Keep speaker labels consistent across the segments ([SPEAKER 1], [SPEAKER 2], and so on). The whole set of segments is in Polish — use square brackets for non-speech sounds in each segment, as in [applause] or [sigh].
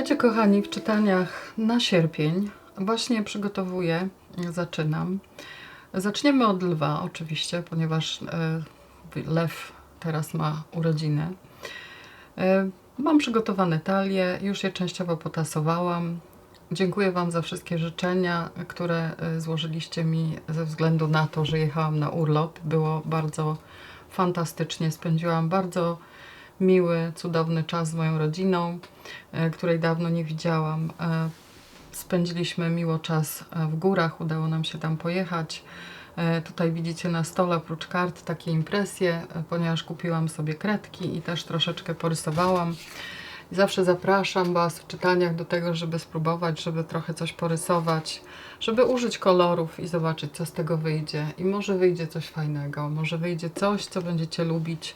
[SPEAKER 1] Witajcie kochani w czytaniach na sierpień. Właśnie przygotowuję, zaczynam. Zaczniemy od lwa oczywiście, ponieważ e, lew teraz ma urodziny. E, Mam przygotowane talie, już je częściowo potasowałam. Dziękuję Wam za wszystkie życzenia, które e, złożyliście mi ze względu na to, że jechałam na urlop. Było bardzo fantastycznie, spędziłam bardzo miły, cudowny czas z moją rodziną, e, której dawno nie widziałam. E, Spędziliśmy miło czas e, w górach, udało nam się tam pojechać. Tutaj widzicie na stole oprócz kart takie impresje, ponieważ kupiłam sobie kredki i też troszeczkę porysowałam. Zawsze zapraszam Was w czytaniach do tego, żeby spróbować, żeby trochę coś porysować, żeby użyć kolorów i zobaczyć, co z tego wyjdzie. I może wyjdzie coś fajnego, może wyjdzie coś, co będziecie lubić,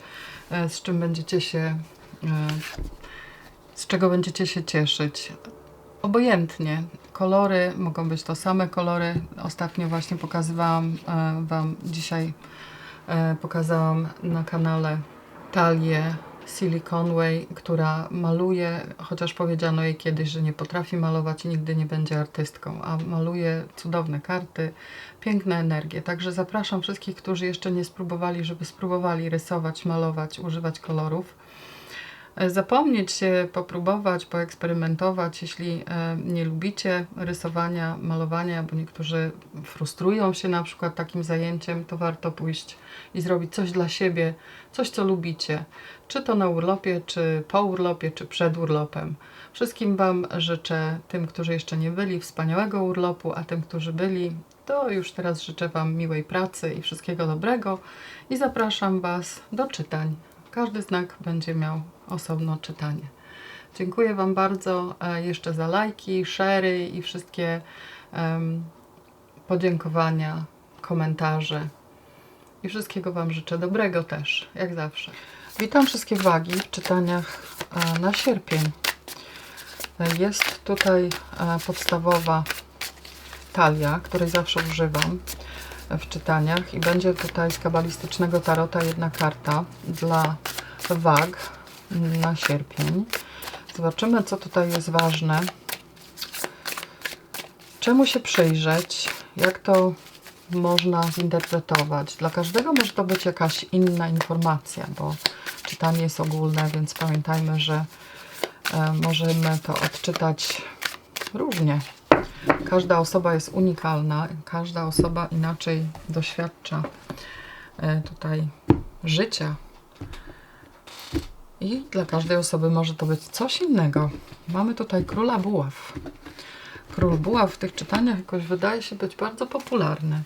[SPEAKER 1] e, z czym będziecie się, e, z czego będziecie się cieszyć. Obojętnie. Kolory mogą być to same kolory. Ostatnio właśnie pokazywałam e, Wam, dzisiaj pokazałam na kanale talię Silly Conway, która maluje, chociaż powiedziano jej kiedyś, że nie potrafi malować i nigdy nie będzie artystką, a maluje cudowne karty, piękne energie. Także zapraszam wszystkich, którzy jeszcze nie spróbowali, żeby spróbowali rysować, malować, używać kolorów. Zapomnieć się, popróbować, poeksperymentować. Jeśli e, nie lubicie rysowania, malowania, bo niektórzy frustrują się na przykład takim zajęciem, to warto pójść i zrobić coś dla siebie, coś co lubicie. Czy to na urlopie, czy po urlopie, czy przed urlopem. Wszystkim Wam życzę, tym, którzy jeszcze nie byli, wspaniałego urlopu, a tym, którzy byli, to już teraz życzę Wam miłej pracy i wszystkiego dobrego i zapraszam Was do czytań. Każdy znak będzie miał osobno czytanie. Dziękuję Wam bardzo e, jeszcze za lajki, szery i wszystkie em, podziękowania, komentarze. I wszystkiego Wam życzę dobrego też, jak zawsze. Witam wszystkie wagi w czytaniach e, na sierpień. E, Jest tutaj podstawowa talia, której zawsze używam w czytaniach i będzie tutaj z kabalistycznego tarota jedna karta dla wag na sierpień. Zobaczymy, co tutaj jest ważne. Czemu się przyjrzeć? Jak to można zinterpretować? Dla każdego może to być jakaś inna informacja, bo czytanie jest ogólne, więc pamiętajmy, że e, możemy to odczytać różnie. Każda osoba jest unikalna, każda osoba inaczej doświadcza e, tutaj życia. I dla każdej osoby może to być coś innego. Mamy tutaj króla buław. Król buław w tych czytaniach jakoś wydaje się być bardzo popularny.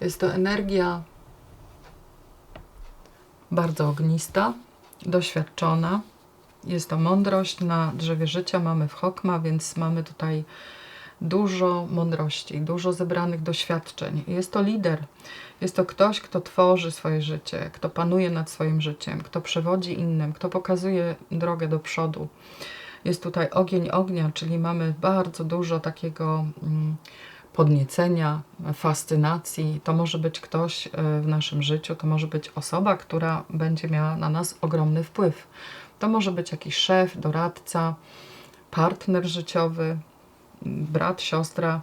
[SPEAKER 1] Jest to energia bardzo ognista, doświadczona. Jest to mądrość na drzewie życia. Mamy w Hokma, więc mamy tutaj dużo mądrości, dużo zebranych doświadczeń. Jest to lider. Jest to ktoś, kto tworzy swoje życie, kto panuje nad swoim życiem, kto przewodzi innym, kto pokazuje drogę do przodu. Jest tutaj ogień ognia, czyli mamy bardzo dużo takiego mm, podniecenia, fascynacji. To może być ktoś e, w naszym życiu, to może być osoba, która będzie miała na nas ogromny wpływ. To może być jakiś szef, doradca, partner życiowy, brat, siostra.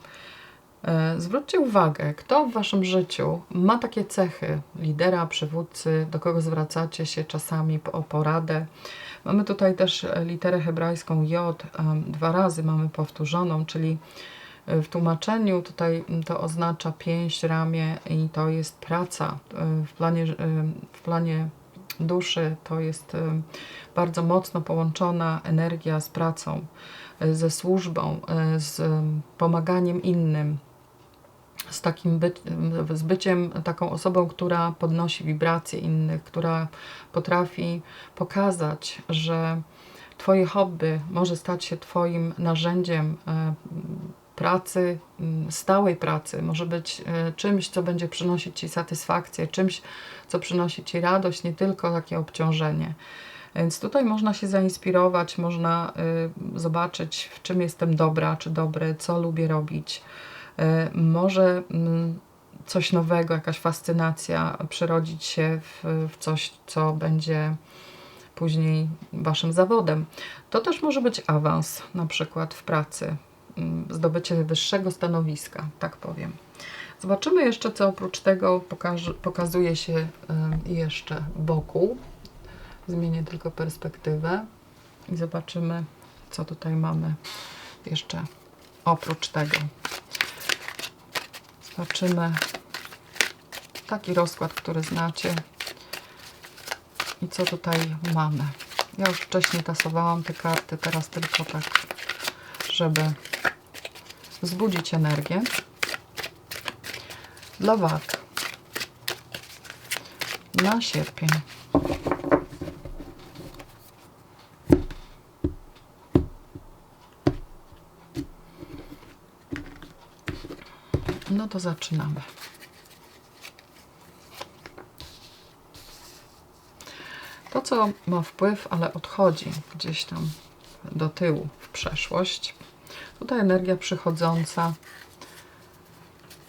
[SPEAKER 1] E, Zwróćcie uwagę, kto w waszym życiu ma takie cechy lidera, przywódcy, do kogo zwracacie się czasami o poradę. Mamy tutaj też literę hebrajską J, dwa razy mamy powtórzoną, czyli e, w tłumaczeniu tutaj to oznacza pięść, ramię i to jest praca. E, W planie, w planie duszy to jest bardzo mocno połączona energia z pracą, ze służbą, e, z em, pomaganiem innym, z takim by, z byciem taką osobą, która podnosi wibracje innych, która potrafi pokazać, że Twoje hobby może stać się Twoim narzędziem e, pracy, stałej pracy, może być e, czymś, co będzie przynosić Ci satysfakcję, czymś, co przynosi Ci radość, nie tylko takie obciążenie. Więc tutaj można się zainspirować, można y, zobaczyć, w czym jestem dobra czy dobry, co lubię robić. Y, może mm, coś nowego, jakaś fascynacja przerodzić się w, w coś, co będzie później waszym zawodem. To też może być awans, na przykład w pracy, mm, zdobycie wyższego stanowiska, tak powiem. Zobaczymy jeszcze, co oprócz tego pokaże, pokazuje się y, jeszcze wokół. Zmienię tylko perspektywę i zobaczymy, co tutaj mamy jeszcze oprócz tego. Zobaczymy taki rozkład, który znacie i co tutaj mamy. Ja już wcześniej tasowałam te karty, teraz tylko tak, żeby wzbudzić energię. Dla wag na sierpień. No to zaczynamy. To, co ma wpływ, ale odchodzi gdzieś tam do tyłu w przeszłość. Tutaj energia przychodząca,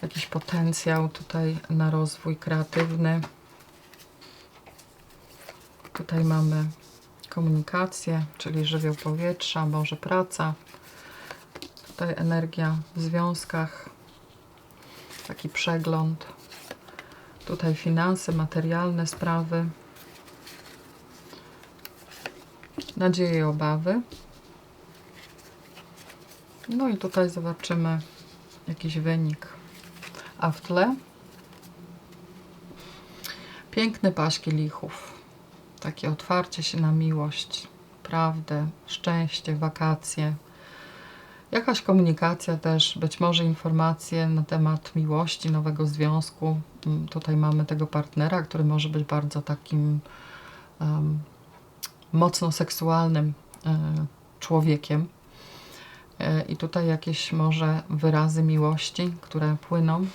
[SPEAKER 1] jakiś potencjał tutaj na rozwój kreatywny. Tutaj mamy komunikację, czyli żywioł powietrza, może praca. Tutaj energia w związkach, taki przegląd. Tutaj finanse, materialne sprawy. Nadzieje i obawy. No i tutaj zobaczymy jakiś wynik. A w tle piękne paśki lichów. Takie otwarcie się na miłość, prawdę, szczęście, wakacje. Jakaś komunikacja też, być może informacje na temat miłości, nowego związku. Mm, Tutaj mamy tego partnera, który może być bardzo takim um, mocno seksualnym e, człowiekiem. E, I tutaj jakieś może wyrazy miłości, które płyną.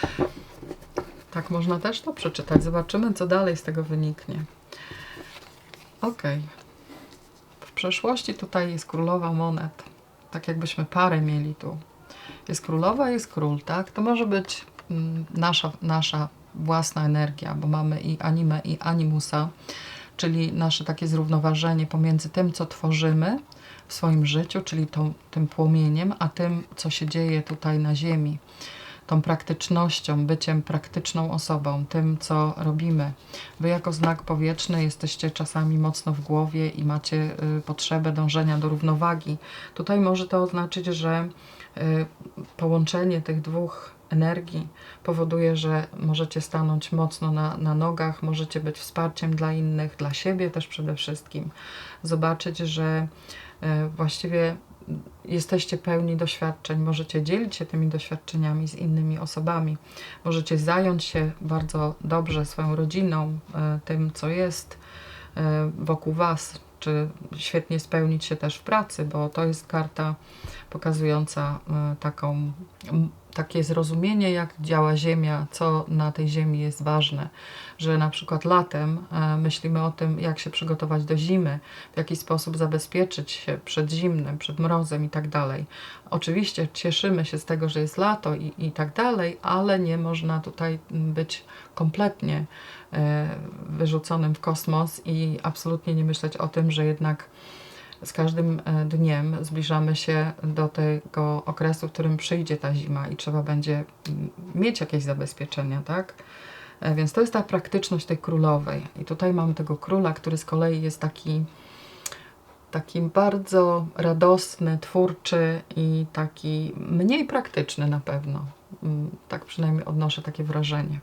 [SPEAKER 1] [laughs] tak można też to przeczytać. Zobaczymy, co dalej z tego wyniknie. Ok. W przeszłości tutaj jest królowa monet. Tak jakbyśmy parę mieli tu. Jest królowa, jest król, tak? To może być mm, nasza, nasza własna energia, bo mamy i anime, i animusa, czyli nasze takie zrównoważenie pomiędzy tym, co tworzymy w swoim życiu, czyli tą, tym płomieniem, a tym, co się dzieje tutaj na Ziemi. Tą praktycznością, byciem praktyczną osobą, tym, co robimy. Wy, jako znak powietrzny, jesteście czasami mocno w głowie i macie y, potrzebę dążenia do równowagi. Tutaj może to oznaczyć, że y, połączenie tych dwóch energii powoduje, że możecie stanąć mocno na, na nogach, możecie być wsparciem dla innych, dla siebie też przede wszystkim. Zobaczyć, że e, właściwie jesteście pełni doświadczeń, możecie dzielić się tymi doświadczeniami z innymi osobami, możecie zająć się bardzo dobrze swoją rodziną, e, tym co jest e, wokół Was, czy świetnie spełnić się też w pracy, bo to jest karta pokazująca taką takie zrozumienie, jak działa Ziemia, co na tej Ziemi jest ważne, że na przykład latem e, myślimy o tym, jak się przygotować do zimy, w jaki sposób zabezpieczyć się przed zimnem, przed mrozem i tak dalej. Oczywiście cieszymy się z tego, że jest lato i, i tak dalej, ale nie można tutaj być kompletnie e, wyrzuconym w kosmos i absolutnie nie myśleć o tym, że jednak z każdym e, dniem zbliżamy się do tego okresu, w którym przyjdzie ta zima i trzeba będzie mm, mieć jakieś zabezpieczenia, tak? E, więc to jest ta praktyczność tej królowej. I tutaj mam tego króla, który z kolei jest taki, taki bardzo radosny, twórczy i taki mniej praktyczny na pewno. Mm, tak przynajmniej odnoszę takie wrażenie.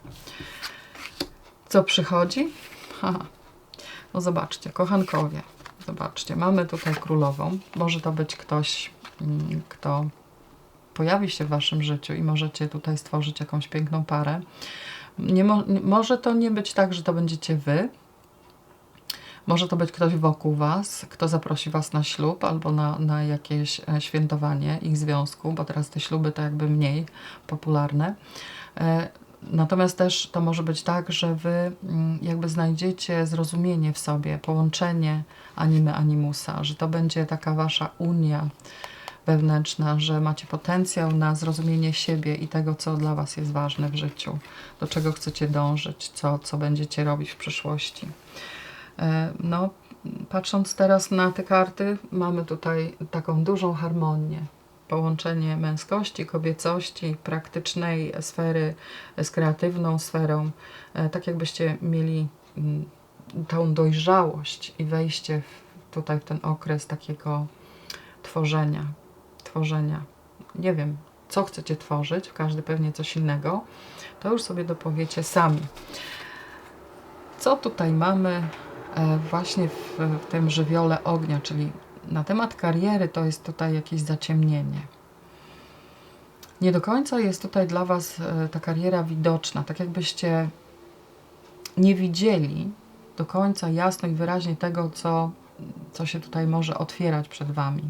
[SPEAKER 1] Co przychodzi? No zobaczcie, kochankowie. Zobaczcie, mamy tutaj królową. Może to być ktoś, mm, kto pojawi się w waszym życiu i możecie tutaj stworzyć jakąś piękną parę. Nie mo może to nie być tak, że to będziecie wy. Może to być ktoś wokół was, kto zaprosi was na ślub albo na, na jakieś e, świętowanie ich związku, bo teraz te śluby to jakby mniej popularne. Natomiast też to może być tak, że wy mm, jakby znajdziecie zrozumienie w sobie, połączenie animy animusa, że to będzie taka wasza unia wewnętrzna, że macie potencjał na zrozumienie siebie i tego, co dla was jest ważne w życiu, do czego chcecie dążyć, co, co będziecie robić w przyszłości. E, No, patrząc teraz na te karty, mamy tutaj taką dużą harmonię. Połączenie męskości, kobiecości, praktycznej sfery z kreatywną sferą. E, Tak jakbyście mieli mm, tą dojrzałość i wejście w, tutaj w ten okres takiego tworzenia, tworzenia. Nie wiem, co chcecie tworzyć, każdy pewnie coś innego, to już sobie dopowiecie sami. Co tutaj mamy e, właśnie w, w tym żywiole ognia, czyli na temat kariery to jest tutaj jakieś zaciemnienie. Nie do końca jest tutaj dla Was e, ta kariera widoczna, tak jakbyście nie widzieli do końca jasno i wyraźnie tego, co, co się tutaj może otwierać przed Wami.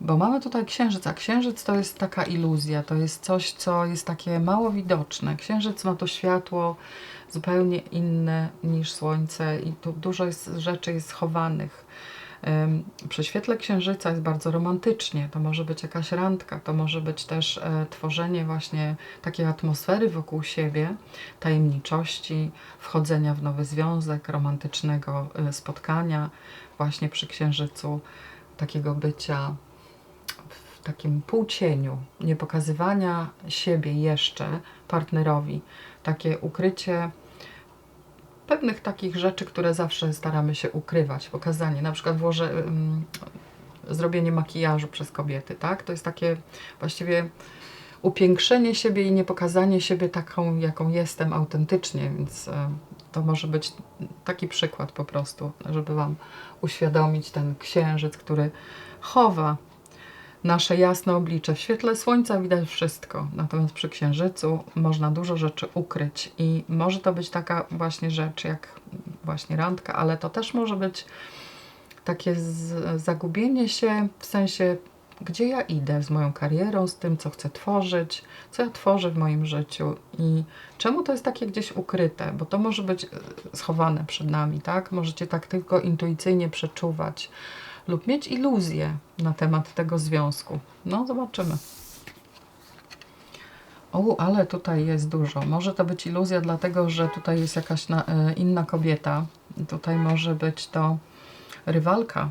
[SPEAKER 1] Bo mamy tutaj księżyc, a księżyc to jest taka iluzja, to jest coś, co jest takie mało widoczne. Księżyc ma to światło zupełnie inne niż słońce i tu dużo jest, rzeczy jest schowanych. Przy świetle księżyca jest bardzo romantycznie. To może być jakaś randka, to może być też e, tworzenie właśnie takiej atmosfery wokół siebie, tajemniczości, wchodzenia w nowy związek, romantycznego e, spotkania właśnie przy księżycu, takiego bycia w takim półcieniu, nie pokazywania siebie jeszcze partnerowi, takie ukrycie pewnych takich rzeczy, które zawsze staramy się ukrywać, pokazanie, na przykład włożę, ym, zrobienie makijażu przez kobiety, tak? To jest takie właściwie upiększenie siebie i nie pokazanie siebie taką, jaką jestem autentycznie, więc y, to może być taki przykład po prostu, żeby Wam uświadomić ten księżyc, który chowa nasze jasne oblicze. W świetle słońca widać wszystko, natomiast przy księżycu można dużo rzeczy ukryć i może to być taka właśnie rzecz jak właśnie randka, ale to też może być takie zagubienie się w sensie, gdzie ja idę z moją karierą, z tym, co chcę tworzyć, co ja tworzę w moim życiu i czemu to jest takie gdzieś ukryte, bo to może być e, schowane przed nami, tak? Możecie tak tylko intuicyjnie przeczuwać lub mieć iluzję na temat tego związku. No, zobaczymy. O, ale tutaj jest dużo. Może to być iluzja, dlatego że tutaj jest jakaś na, e, inna kobieta. Tutaj może być to rywalka.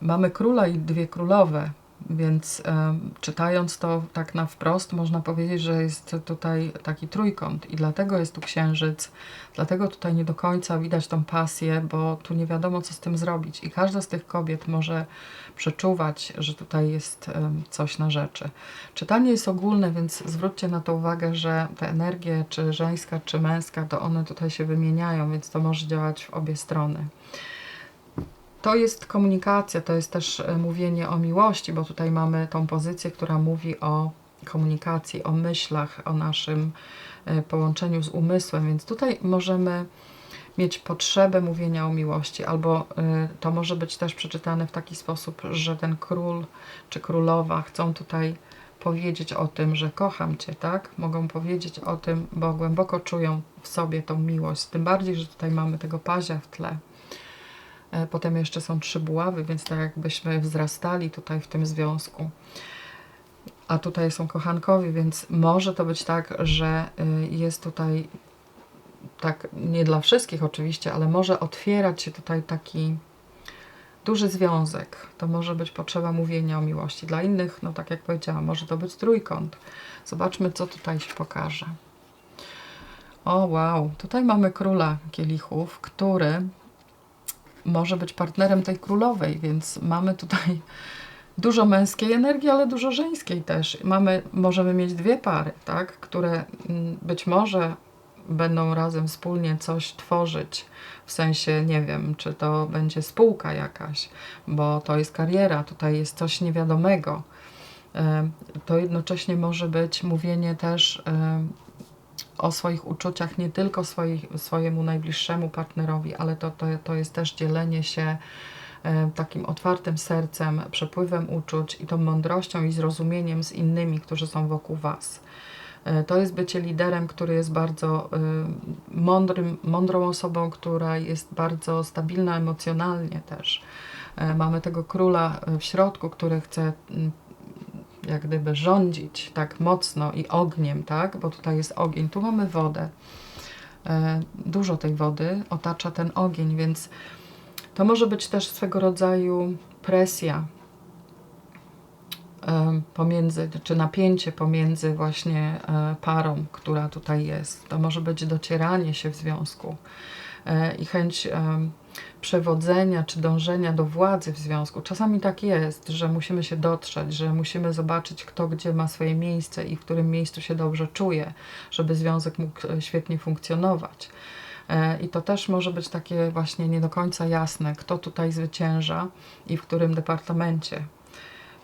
[SPEAKER 1] Mamy króla i dwie królowe, więc em, czytając to tak na wprost, można powiedzieć, że jest tutaj taki trójkąt i dlatego jest tu księżyc, dlatego tutaj nie do końca widać tą pasję, bo tu nie wiadomo, co z tym zrobić. I każda z tych kobiet może przeczuwać, że tutaj jest em, coś na rzeczy. Czytanie jest ogólne, więc zwróćcie na to uwagę, że te energie, czy żeńska, czy męska, to one tutaj się wymieniają, więc to może działać w obie strony. To jest komunikacja, to jest też e, mówienie o miłości, bo tutaj mamy tą pozycję, która mówi o komunikacji, o myślach, o naszym e, połączeniu z umysłem, więc tutaj możemy mieć potrzebę mówienia o miłości, albo e, to może być też przeczytane w taki sposób, że ten król czy królowa chcą tutaj powiedzieć o tym, że kocham Cię, tak? Mogą powiedzieć o tym, bo głęboko czują w sobie tą miłość. Tym bardziej, że tutaj mamy tego pazia w tle. E, Potem jeszcze są trzy buławy, więc tak jakbyśmy wzrastali tutaj w tym związku. A tutaj są kochankowie, więc może to być tak, że y, jest tutaj tak nie dla wszystkich oczywiście, ale może otwierać się tutaj taki duży związek. To może być potrzeba mówienia o miłości. Dla innych, no tak jak powiedziałam, może to być trójkąt. Zobaczmy, co tutaj się pokaże. O, wow, tutaj mamy króla kielichów, który może być partnerem tej królowej, więc mamy tutaj [laughs] dużo męskiej energii, ale dużo żeńskiej też. Mamy, możemy mieć dwie pary, tak, które mm, być może będą razem wspólnie coś tworzyć, w sensie, nie wiem, czy to będzie spółka jakaś, bo to jest kariera, tutaj jest coś niewiadomego. Em, To jednocześnie może być mówienie też em, o swoich uczuciach nie tylko swoich, swojemu najbliższemu partnerowi, ale to, to, to jest też dzielenie się e, takim otwartym sercem, przepływem uczuć i tą mądrością i zrozumieniem z innymi, którzy są wokół Was. E, To jest bycie liderem, który jest bardzo e, mądrym, mądrą osobą, która jest bardzo stabilna emocjonalnie też. Mamy tego króla w środku, który chce jak gdyby rządzić tak mocno i ogniem, tak? Bo tutaj jest ogień, tu mamy wodę. e, dużo tej wody otacza ten ogień, więc to może być też swego rodzaju presja e, pomiędzy, czy napięcie pomiędzy właśnie e, parą, która tutaj jest. To może być docieranie się w związku i chęć przewodzenia czy dążenia do władzy w związku. Czasami tak jest, że musimy się dotrzeć, że musimy zobaczyć, kto gdzie ma swoje miejsce i w którym miejscu się dobrze czuje, żeby związek mógł e, świetnie funkcjonować. E, I to też może być takie właśnie nie do końca jasne, kto tutaj zwycięża i w którym departamencie.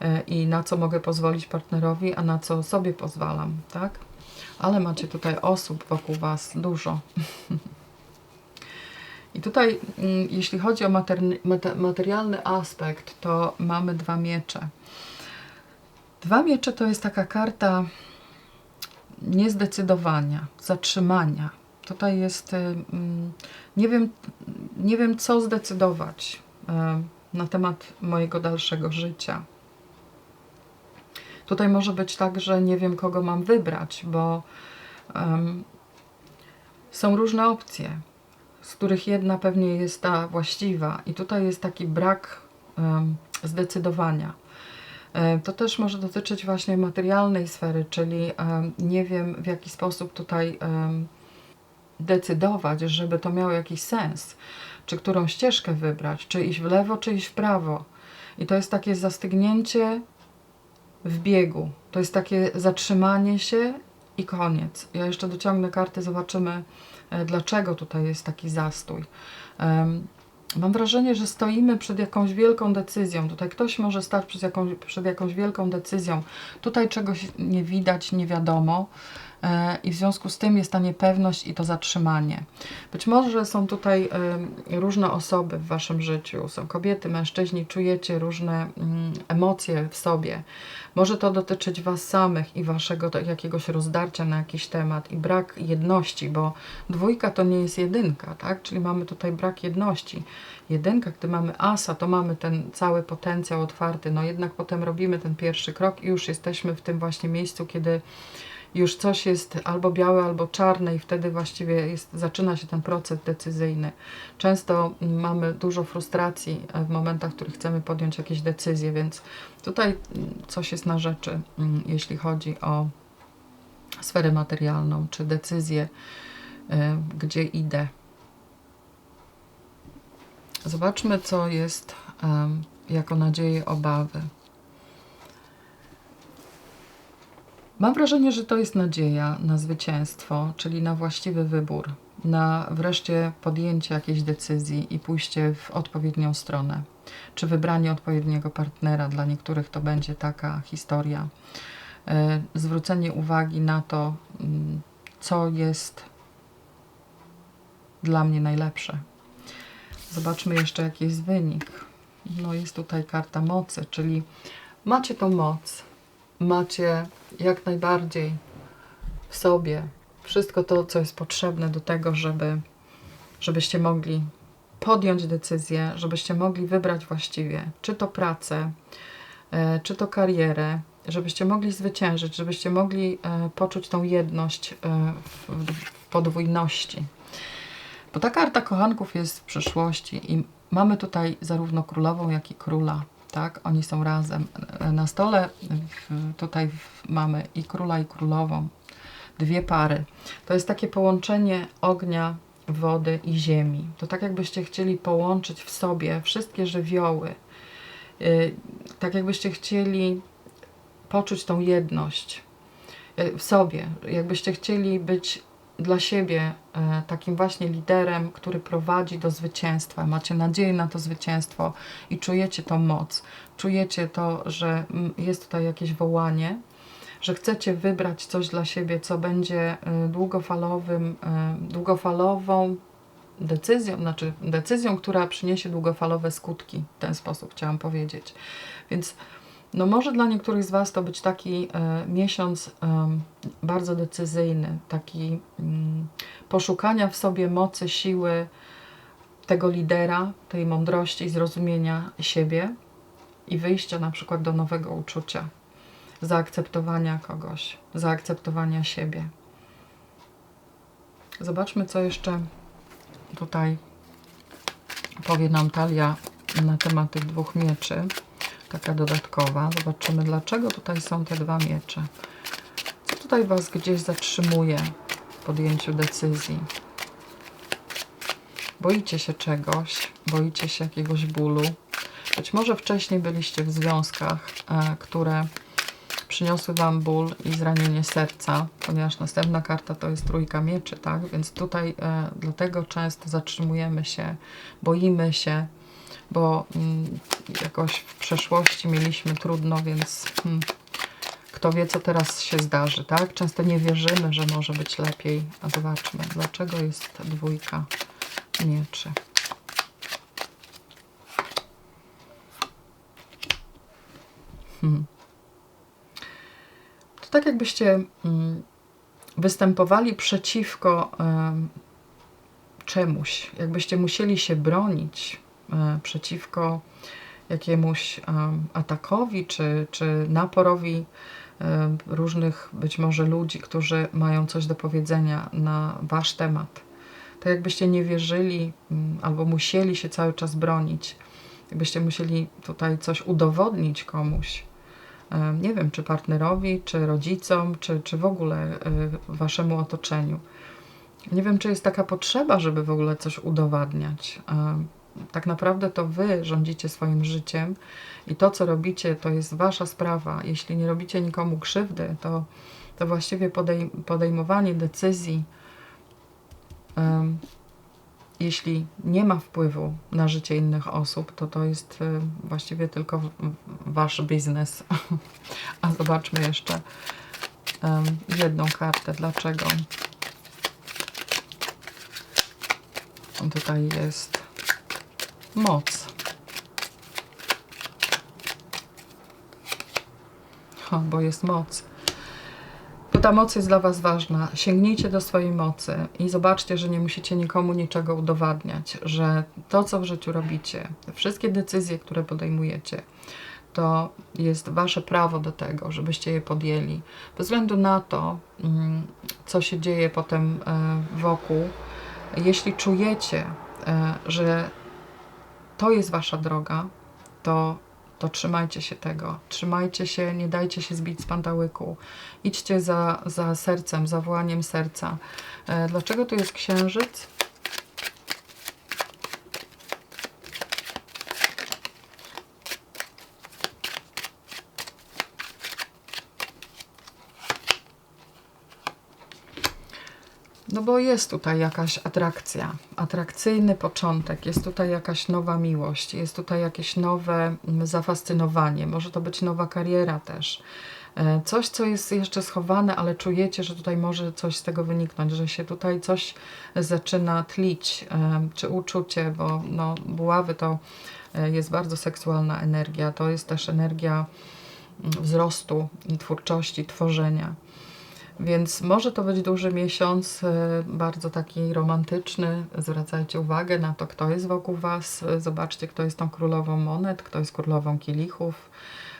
[SPEAKER 1] E, I na co mogę pozwolić partnerowi, a na co sobie pozwalam, tak? Ale macie tutaj osób wokół Was dużo. [laughs] I tutaj, mm, jeśli chodzi o materialny aspekt, to mamy dwa miecze. Dwa miecze to jest taka karta niezdecydowania, zatrzymania. Tutaj jest, y, mm, nie wiem, nie wiem co zdecydować y, na temat mojego dalszego życia. Tutaj może być tak, że nie wiem kogo mam wybrać, bo em, są różne opcje z których jedna pewnie jest ta właściwa, i tutaj jest taki brak zdecydowania. E, To też może dotyczyć właśnie materialnej sfery, czyli nie wiem w jaki sposób tutaj decydować, żeby to miało jakiś sens, czy którą ścieżkę wybrać, czy iść w lewo, czy iść w prawo. I to jest takie zastygnięcie w biegu. To jest takie zatrzymanie się i koniec. Ja jeszcze dociągnę karty, zobaczymy, dlaczego tutaj jest taki zastój. Mam wrażenie, że stoimy przed jakąś wielką decyzją. Tutaj ktoś może stać przed jakąś, przed jakąś wielką decyzją. Tutaj czegoś nie widać, nie wiadomo. E, I w związku z tym jest ta niepewność i to zatrzymanie. Być może są tutaj różne osoby w Waszym życiu. Są kobiety, mężczyźni, czujecie różne mm, emocje w sobie. Może to dotyczyć Was samych i Waszego jakiegoś rozdarcia na jakiś temat i brak jedności, bo dwójka to nie jest jedynka, tak? Czyli mamy tutaj brak jedności. Jedynka, gdy mamy asa, to mamy ten cały potencjał otwarty, no jednak potem robimy ten pierwszy krok i już jesteśmy w tym właśnie miejscu, kiedy już coś jest albo białe, albo czarne i wtedy właściwie jest, zaczyna się ten proces decyzyjny. Często mamy dużo frustracji e, w momentach, w których chcemy podjąć jakieś decyzje, więc tutaj mm, coś jest na rzeczy, mm, jeśli chodzi o sferę materialną, czy decyzję, e, gdzie idę. Zobaczmy, co jest jako nadzieje, obawy. Mam wrażenie, że to jest nadzieja na zwycięstwo, czyli na właściwy wybór, na wreszcie podjęcie jakiejś decyzji i pójście w odpowiednią stronę, czy wybranie odpowiedniego partnera. Dla niektórych to będzie taka historia. E, Zwrócenie uwagi na to, mm, co jest dla mnie najlepsze. Zobaczmy jeszcze, jaki jest wynik. No, jest tutaj karta mocy, czyli macie tą moc, macie jak najbardziej w sobie wszystko to, co jest potrzebne do tego, żeby, żebyście mogli podjąć decyzję, żebyście mogli wybrać właściwie, czy to pracę, e, czy to karierę, żebyście mogli zwyciężyć, żebyście mogli e, poczuć tą jedność e, w, w podwójności. Bo ta karta kochanków jest w przyszłości i mamy tutaj zarówno królową, jak i króla. Tak? Oni są razem. Na stole tutaj mamy i króla, i królową. Dwie pary. To jest takie połączenie ognia, wody i ziemi. To tak jakbyście chcieli połączyć w sobie wszystkie żywioły. Yy, tak jakbyście chcieli poczuć tą jedność yy, w sobie. Jakbyście chcieli być dla siebie e, takim właśnie liderem, który prowadzi do zwycięstwa. Macie nadzieję na to zwycięstwo i czujecie tą moc. Czujecie to, że mm, jest tutaj jakieś wołanie, że chcecie wybrać coś dla siebie, co będzie e, długofalowym, e, długofalową decyzją, znaczy decyzją, która przyniesie długofalowe skutki. W ten sposób chciałam powiedzieć. Więc no może dla niektórych z Was to być taki e, miesiąc em, bardzo decyzyjny, taki mm, poszukania w sobie mocy, siły tego lidera, tej mądrości zrozumienia siebie i wyjścia na przykład do nowego uczucia, zaakceptowania kogoś, zaakceptowania siebie. Zobaczmy, co jeszcze tutaj powie nam talia na temat tych dwóch mieczy. Taka dodatkowa. Zobaczymy, dlaczego tutaj są te dwa miecze. Co tutaj Was gdzieś zatrzymuje w podjęciu decyzji? Boicie się czegoś, boicie się jakiegoś bólu. Być może wcześniej byliście w związkach, e, które przyniosły Wam ból i zranienie serca, ponieważ następna karta to jest trójka mieczy, tak? Więc tutaj e, dlatego często zatrzymujemy się, boimy się, bo mm, jakoś w przeszłości mieliśmy trudno, więc hmm, kto wie, co teraz się zdarzy, tak? Często nie wierzymy, że może być lepiej. A zobaczmy, dlaczego jest dwójka mieczy. Hmm. To tak jakbyście mm, występowali przeciwko em, czemuś, jakbyście musieli się bronić przeciwko jakiemuś em, atakowi czy, czy naporowi em, różnych być może ludzi, którzy mają coś do powiedzenia na wasz temat. Tak jakbyście nie wierzyli mm, albo musieli się cały czas bronić, jakbyście musieli tutaj coś udowodnić komuś. E, Nie wiem, czy partnerowi, czy rodzicom, czy, czy w ogóle e, waszemu otoczeniu. Nie wiem, czy jest taka potrzeba, żeby w ogóle coś udowadniać. E, Tak naprawdę to wy rządzicie swoim życiem i to, co robicie, to jest wasza sprawa. Jeśli nie robicie nikomu krzywdy, to, to właściwie podej podejmowanie decyzji, em, jeśli nie ma wpływu na życie innych osób, to to jest y, właściwie tylko wasz biznes. [laughs] A zobaczmy jeszcze em, jedną kartę. Dlaczego? Tutaj jest moc. O, bo jest moc. To ta moc jest dla Was ważna. Sięgnijcie do swojej mocy i zobaczcie, że nie musicie nikomu niczego udowadniać, że to, co w życiu robicie, wszystkie decyzje, które podejmujecie, to jest Wasze prawo do tego, żebyście je podjęli. Bez względu na to, mm, co się dzieje potem e, wokół, jeśli czujecie, e, że to jest Wasza droga, to, to trzymajcie się tego. Trzymajcie się, nie dajcie się zbić z pantałyku. Idźcie za, za sercem, za wołaniem serca. E, Dlaczego tu jest księżyc? No bo jest tutaj jakaś atrakcja, atrakcyjny początek, jest tutaj jakaś nowa miłość, jest tutaj jakieś nowe mm, zafascynowanie, może to być nowa kariera też. E, Coś, co jest jeszcze schowane, ale czujecie, że tutaj może coś z tego wyniknąć, że się tutaj coś zaczyna tlić, e, czy uczucie, bo no, buławy to e, jest bardzo seksualna energia, to jest też energia mm, wzrostu twórczości, tworzenia. Więc może to być duży miesiąc, e, bardzo taki romantyczny. Zwracajcie uwagę na to, kto jest wokół Was. Zobaczcie, kto jest tą królową monet, kto jest królową kielichów.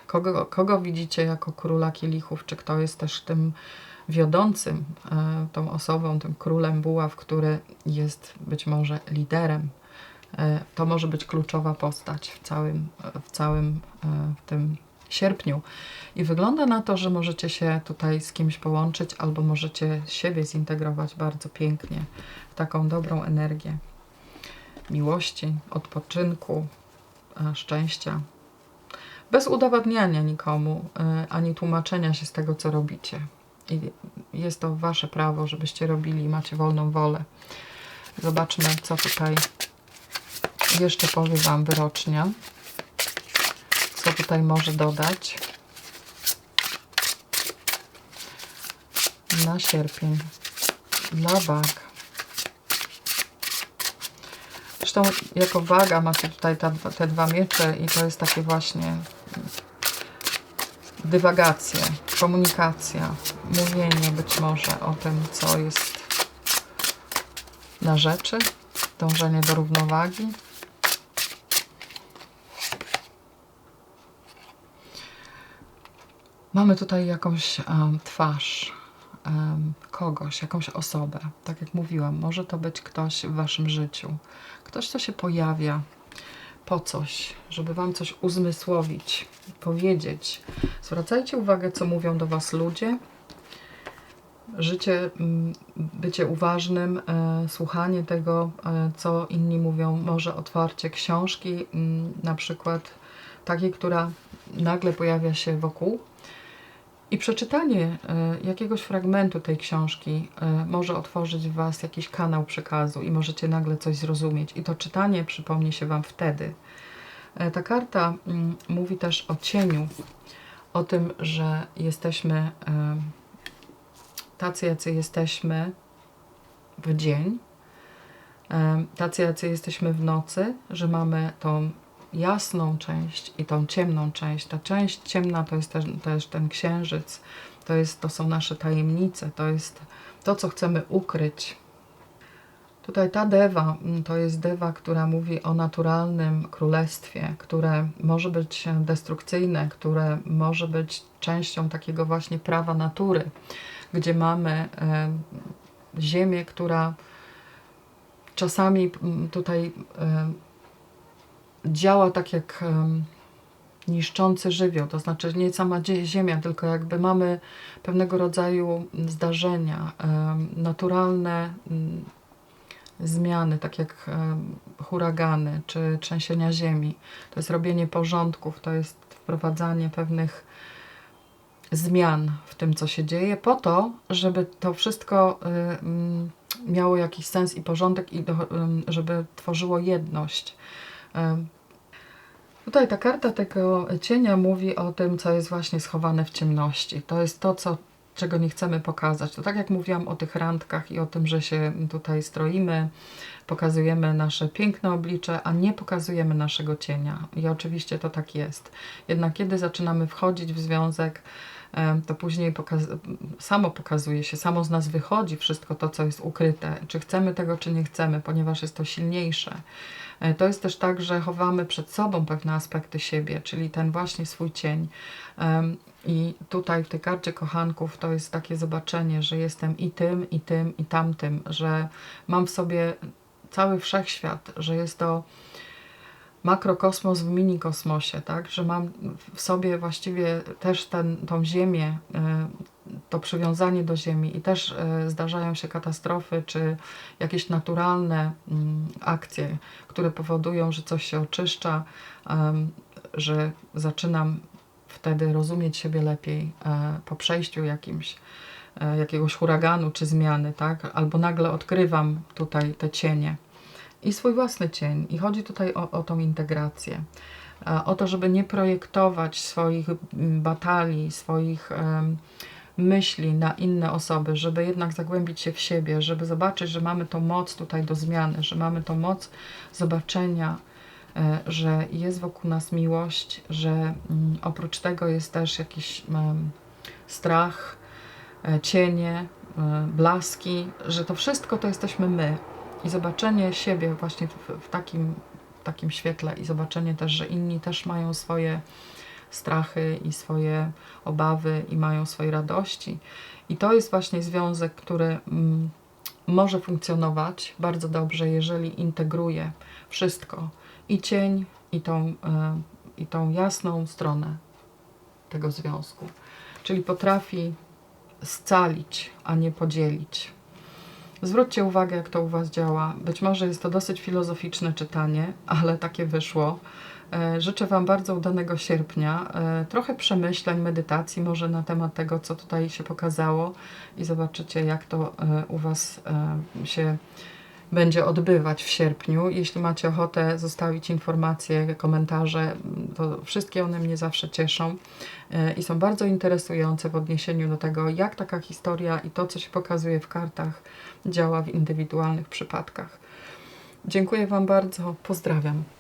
[SPEAKER 1] Kogo, kogo widzicie jako króla kielichów, czy kto jest też tym wiodącym, e, tą osobą, tym królem buław, który jest być może liderem. E, To może być kluczowa postać w całym, w całym e, tym sierpniu. I wygląda na to, że możecie się tutaj z kimś połączyć, albo możecie siebie zintegrować bardzo pięknie w taką dobrą energię miłości, odpoczynku, e, szczęścia. Bez udowadniania nikomu, e, ani tłumaczenia się z tego, co robicie. I jest to wasze prawo, żebyście robili, macie wolną wolę. Zobaczmy, co tutaj jeszcze powie Wam wyrocznia co tutaj może dodać na sierpień dla wag. Zresztą jako waga macie tutaj ta, te dwa miecze i to jest takie właśnie dywagacje, komunikacja, mówienie być może o tym, co jest na rzeczy, dążenie do równowagi. Mamy tutaj jakąś em, twarz, em, kogoś, jakąś osobę. Tak jak mówiłam, może to być ktoś w waszym życiu. Ktoś, kto się pojawia po coś, żeby wam coś uzmysłowić, powiedzieć. Zwracajcie uwagę, co mówią do was ludzie. Życie, bycie uważnym, e, słuchanie tego, e, co inni mówią, może otwarcie książki, mm, na przykład takiej, która nagle pojawia się wokół. I przeczytanie e, jakiegoś fragmentu tej książki e, może otworzyć w Was jakiś kanał przekazu i możecie nagle coś zrozumieć. I to czytanie przypomni się Wam wtedy. E, Ta karta mm, mówi też o cieniu, o tym, że jesteśmy tacy, jacy jesteśmy w dzień, tacy, jacy jesteśmy w nocy, że mamy tą jasną część i tą ciemną część. Ta część ciemna to jest też, też ten księżyc, to, jest, to są nasze tajemnice, to jest to, co chcemy ukryć. Tutaj ta dewa mm, to jest dewa, która mówi o naturalnym królestwie, które może być destrukcyjne, które może być częścią takiego właśnie prawa natury, gdzie mamy e, ziemię, która czasami mm, tutaj e, działa tak jak niszczący żywioł, to znaczy nie sama ziemia, tylko jakby mamy pewnego rodzaju zdarzenia, naturalne zmiany, tak jak huragany czy trzęsienia ziemi. To jest robienie porządków, to jest wprowadzanie pewnych zmian w tym, co się dzieje, po to, żeby to wszystko y, miało jakiś sens i porządek i żeby tworzyło jedność. Tutaj ta karta tego cienia mówi o tym, co jest właśnie schowane w ciemności. To jest to, co, czego nie chcemy pokazać. To tak jak mówiłam o tych randkach i o tym, że się tutaj stroimy, pokazujemy nasze piękne oblicze, a nie pokazujemy naszego cienia. I oczywiście to tak jest. Jednak kiedy zaczynamy wchodzić w związek, to później samo pokazuje się, samo z nas wychodzi wszystko to, co jest ukryte. Czy chcemy tego, czy nie chcemy, ponieważ jest to silniejsze. E, To jest też tak, że chowamy przed sobą pewne aspekty siebie, czyli ten właśnie swój cień. I tutaj w tej karcie kochanków to jest takie zobaczenie, że jestem i tym, i tym, i tamtym, że mam w sobie cały wszechświat, że jest to makrokosmos w minikosmosie, tak? Że mam w sobie właściwie też ten, tą ziemię, e, to przywiązanie do ziemi i też e, zdarzają się katastrofy czy jakieś naturalne mm, akcje, które powodują, że coś się oczyszcza, że zaczynam wtedy rozumieć siebie lepiej e, po przejściu jakimś jakiegoś huraganu czy zmiany, tak? Albo nagle odkrywam tutaj te cienie i swój własny cień. I chodzi tutaj o, o tą integrację. E, O to, żeby nie projektować swoich batalii, swoich myśli na inne osoby, żeby jednak zagłębić się w siebie, żeby zobaczyć, że mamy tą moc tutaj do zmiany, że mamy tą moc zobaczenia, e, że jest wokół nas miłość, że oprócz tego jest też jakiś strach, e, cienie, blaski, że to wszystko to jesteśmy my. I zobaczenie siebie właśnie w, w takim, w takim świetle i zobaczenie też, że inni też mają swoje strachy i swoje obawy i mają swoje radości. I to jest właśnie związek, który mm, może funkcjonować bardzo dobrze, jeżeli integruje wszystko i cień, i tą, e, i tą jasną stronę tego związku. Czyli potrafi scalić, a nie podzielić. Zwróćcie uwagę, jak to u Was działa. Być może jest to dosyć filozoficzne czytanie, ale takie wyszło. E, Życzę Wam bardzo udanego sierpnia, e, trochę przemyśleń, medytacji może na temat tego, co tutaj się pokazało i zobaczycie, jak to e, u Was się będzie odbywać w sierpniu. Jeśli macie ochotę zostawić informacje, komentarze, to wszystkie one mnie zawsze cieszą e, i są bardzo interesujące w odniesieniu do tego, jak taka historia i to, co się pokazuje w kartach, działa w indywidualnych przypadkach. Dziękuję Wam bardzo, pozdrawiam.